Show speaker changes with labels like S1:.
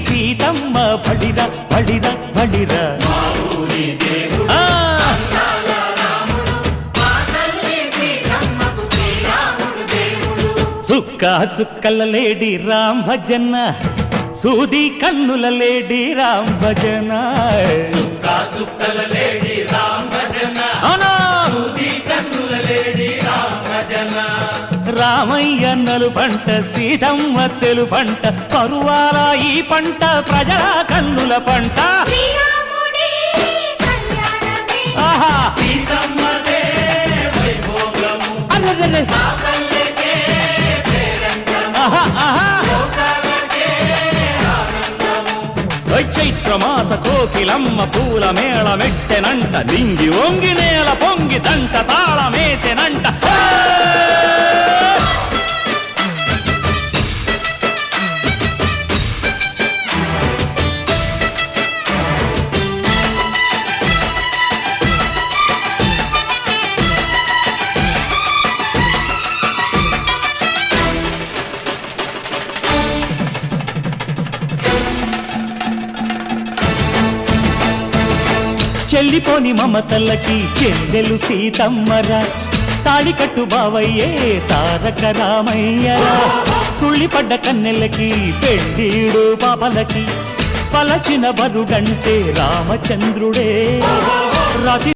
S1: సీతమ్మ బడిర బడిర బడిర ఆ, చుక్క చుక్కల లేడి రామ్ భజన సూది కన్నుల లేడి రామ్ భజన చుక్క చుక్కల లేడి రామయ్య నలు పంట సీతమ్మ తెలు పంట కరువాల ఈ పంట ప్రజల కన్నుల పంట.
S2: శ్రీరాముడి కళ్యాణమే.
S1: ఆహా!
S3: సీతమ్మదే వైభోగము.
S1: అరెరెరె.
S3: పల్లెకే
S1: ఆహా, ఆహా.
S3: లోకాలకే ఆనందము.
S1: ఓయ్ చైత్రమాస కోకిలమ్మ పూల మేళ మెట్టెనంట లింగి ఒంగి నేల పొంగి జంట తాళమేసెనంట. చెల్లిపోని మమతల్లకి చెల్లెలు సీతమ్మరా. తాళికట్టు బావయ్యే తారక రామయ్యరా. తుళ్ళిపడ్డ కన్నెలకి పెళ్ళీడు పాపలకి పలచిన బరుగంటే రామచంద్రుడే. రతి